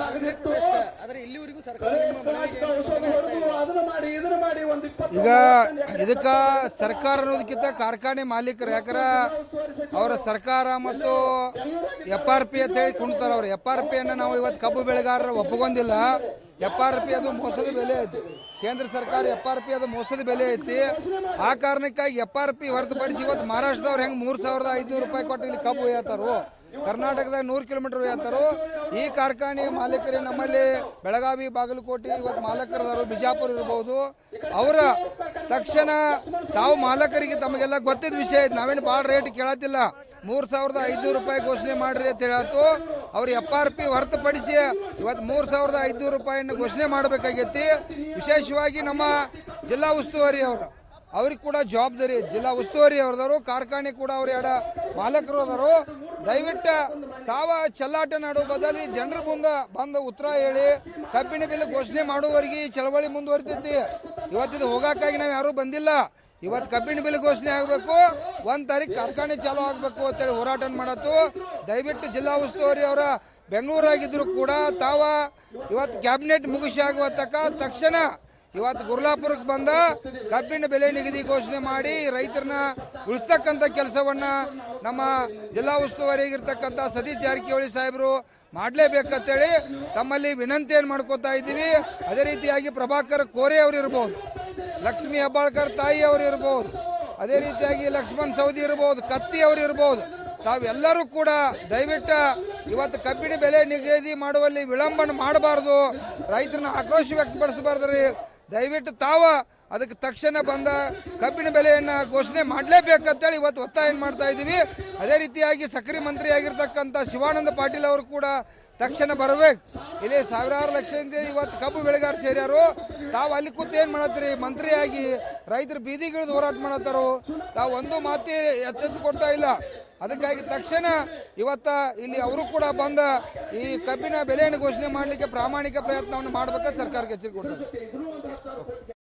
ಮಾಡಲಾಗದಿತ್ತು ಆದ್ರೆ ಇಲ್ಲಿವರೆಗೂ ಸರ್ಕಾರ ಅದನ್ನ ಮಾಡಿ ಇದನ್ನ ಮಾಡಿ ಒಂದು ಇಪ್ಪತ್ತು ಈಗ ಇದಕ್ಕೆ ಸರ್ಕಾರ ಅನ್ನೋದಕ್ಕಿಂತ ಕಾರ್ಖಾನೆ ಮಾಲೀಕರು ಯಾಕಂದ್ರೆ ಅವರ ಸರ್ಕಾರ ಮತ್ತು ಎಫ್ ಆರ್ ಪಿ ಅಂತ ಹೇಳಿ ಕುಣ್ತಾರೆ ಅವ್ರು. ಎಫ್ ಆರ್ ಪಿಯನ್ನು ನಾವು ಇವತ್ತು ಕಬ್ಬು ಬೆಳೆಗಾರರು ಒಪ್ಪಗೊಂದಿಲ್ಲ. ಎಫ್ ಆರ್ ಪಿ ಅದು ಮೋಸದ ಬೆಲೆ ಐತಿ. ಕೇಂದ್ರ ಸರ್ಕಾರ ಎಫ್ ಆರ್ ಪಿ ಅದು ಮೋಸದ ಬೆಲೆ ಐತಿ. ಆ ಕಾರಣಕ್ಕಾಗಿ ಎಫ್ ಆರ್ ಪಿ ಹೊರತುಪಡಿಸಿ ಇವತ್ತು ಮಹಾರಾಷ್ಟ್ರದವ್ರು ಹೆಂಗೆ ಮೂರು ಸಾವಿರದ ಐದುನೂರು ರೂಪಾಯಿ ಕೊಟ್ಟು ಇಲ್ಲಿ ಕಬ್ಬು ಒಯ್ಯತ್ತಾರೋ ಕರ್ನಾಟಕದಾಗ ನೂರು ಕಿಲೋಮೀಟರ್ ಒಯ್ಯತ್ತಾರೋ ಈ ಕಾರ್ಖಾನೆ ಮಾಲೀಕರೇ ನಮ್ಮಲ್ಲಿ ಬೆಳಗಾವಿ, ಬಾಗಲಕೋಟೆ, ಇವತ್ತು ಮಾಲಕರದಾರು ಬಿಜಾಪುರ ಇರ್ಬೋದು. ಅವರ ತಕ್ಷಣ ತಾವು ಮಾಲಕರಿಗೆ ತಮಗೆಲ್ಲ ಗೊತ್ತಿದ್ದ ವಿಷಯ ಐತೆ ನಾವೇನು ಭಾಳ ರೇಟ್ ಕೇಳತ್ತಿಲ್ಲ. ಮೂರು ಸಾವಿರದ ಐದುನೂರು ರೂಪಾಯಿ ಘೋಷಣೆ ಮಾಡ್ರಿ ಅಂತ ಹೇಳತ್ತು. ಅವ್ರು ಎಫ್ ಆರ್ ಪಿ ಹೊರತುಪಡಿಸಿ ಇವತ್ತು ಮೂರು ಸಾವಿರದ ಐದುನೂರು ರೂಪಾಯಿಯನ್ನು ಘೋಷಣೆ ಮಾಡಬೇಕಾಗೈತಿ. ವಿಶೇಷವಾಗಿ ನಮ್ಮ ಜಿಲ್ಲಾ ಉಸ್ತುವಾರಿ ಅವರು. ಅವ್ರಿಗೆ ಕೂಡ ಜವಾಬ್ದಾರಿ ಜಿಲ್ಲಾ ಉಸ್ತುವಾರಿ ಅವ್ರದವರು, ಕಾರ್ಖಾನೆ ಕೂಡ ಅವ್ರ ಎಡ ಮಾಲಕರು ಅದಾರು ದಯವಿಟ್ಟು ತಾವ ಚಲ್ಲಾಟ ನಾಡೋ ಬದಲಿ ಜನರ ಮುಂದೆ ಬಂದು ಉತ್ತರ ಹೇಳಿ ಕಬ್ಬಿನ ಬಿಲ್ ಘೋಷಣೆ ಮಾಡುವವರೆಗೆ ಈ ಚಳವಳಿ ಮುಂದುವರಿತೈತಿ. ಇವತ್ತಿದು ಹೋಗಾಕಾಗಿ ನಾವು ಯಾರೂ ಬಂದಿಲ್ಲ. ಇವತ್ತು ಕಬ್ಬಿನ ಬಿಲ್ ಘೋಷಣೆ ಆಗಬೇಕು, ಒಂದು ತಾರೀಕು ಕಾರ್ಖಾನೆ ಚಾಲೂ ಆಗಬೇಕು ಅಂತೇಳಿ ಹೋರಾಟ ಮಾಡತ್ತು. ದಯವಿಟ್ಟು ಜಿಲ್ಲಾ ಉಸ್ತುವಾರಿ ಅವರ ಬೆಂಗಳೂರಾಗಿದ್ರು ಕೂಡ ತಾವ ಇವತ್ತು ಕ್ಯಾಬಿನೆಟ್ ಮುಗಿಸಿ ಆಗುವ ತಕ್ಷಣ ಇವತ್ತು ಗುರ್ಲಾಪುರಕ್ಕೆ ಬಂದ ಕಬ್ಬಿನ ಬೆಲೆ ನಿಗದಿ ಘೋಷಣೆ ಮಾಡಿ ರೈತರನ್ನ ಉಳಿಸ್ತಕ್ಕಂಥ ಕೆಲಸವನ್ನ ನಮ್ಮ ಜಿಲ್ಲಾ ಉಸ್ತುವಾರಿಯಾಗಿರ್ತಕ್ಕಂಥ ಸತೀಶ್ ಜಾರಕಿಹೊಳಿ ಸಾಹೇಬರು ಮಾಡಲೇಬೇಕಂತೇಳಿ ತಮ್ಮಲ್ಲಿ ವಿನಂತಿಯನ್ನು ಮಾಡ್ಕೋತಾ ಇದ್ದೀವಿ. ಅದೇ ರೀತಿಯಾಗಿ ಪ್ರಭಾಕರ್ ಕೋರೆ ಅವರು ಇರ್ಬೋದು ಲಕ್ಷ್ಮೀ ಹೆಬ್ಬಾಳ್ಕರ್ ತಾಯಿ ಅವರು ಇರ್ಬೋದು ಅದೇ ರೀತಿಯಾಗಿ ಲಕ್ಷ್ಮಣ್ ಸೌದಿ ಇರ್ಬೋದು, ಕತ್ತಿ ಅವರು ಇರ್ಬೋದು ತಾವೆಲ್ಲರೂ ಕೂಡ ದಯವಿಟ್ಟು ಇವತ್ತು ಕಬ್ಬಿಣ ಬೆಲೆ ನಿಗದಿ ಮಾಡುವಲ್ಲಿ ವಿಳಂಬನ ಮಾಡಬಾರ್ದು. ರೈತರನ್ನ ಆಕ್ರೋಶ ವ್ಯಕ್ತಪಡಿಸಬಾರ್ದು ರೀ. ದಯವಿಟ್ಟು ತಾವ ಅದಕ್ಕೆ ತಕ್ಷಣ ಬಂದ ಕಬ್ಬಿನ ಬೆಲೆಯನ್ನು ಘೋಷಣೆ ಮಾಡಲೇಬೇಕಂತೇಳಿ ಇವತ್ತು ಒತ್ತಾಯ ಮಾಡ್ತಾ ಇದ್ದೀವಿ. ಅದೇ ರೀತಿಯಾಗಿ ಸಕ್ರಿ ಮಂತ್ರಿ ಆಗಿರ್ತಕ್ಕಂಥ ಶಿವಾನಂದ ಪಾಟೀಲ್ ಅವರು ಕೂಡ ತಕ್ಷಣ ಬರಬೇಕು. ಇಲ್ಲಿ ಸಾವಿರಾರು ಲಕ್ಷದಿಂದ ಇವತ್ತು ಕಬ್ಬು ಬೆಳೆಗಾರ ಸೇರ್ಯಾರು. ತಾವು ಅಲ್ಲಿ ಕೂತು ಏನು ಮಾಡತ್ತೀರಿ? ಮಂತ್ರಿಯಾಗಿ ರೈತರು ಬೀದಿಗಿಳಿದು ಹೋರಾಟ ಮಾಡತ್ತಾರೋ? ತಾವು ಒಂದು ಮಾತಿ ಎಚ್ಚೆತ್ತು ಕೊಡ್ತಾ ಇಲ್ಲ. ಅದಕ್ಕಾಗಿ ತಕ್ಷಣ ಇವತ್ತ ಇಲ್ಲಿ ಅವರು ಕೂಡ ಬಂದ ಈ ಕಬ್ಬಿನ ಬೆಲೆಯನ್ನು ಘೋಷಣೆ ಮಾಡಲಿಕ್ಕೆ ಪ್ರಾಮಾಣಿಕ ಪ್ರಯತ್ನವನ್ನು ಮಾಡಬೇಕಂತ ಸರ್ಕಾರಕ್ಕೆ ಎಚ್ಚರಿಕೆ ಕೊಡ್ತಾರೆ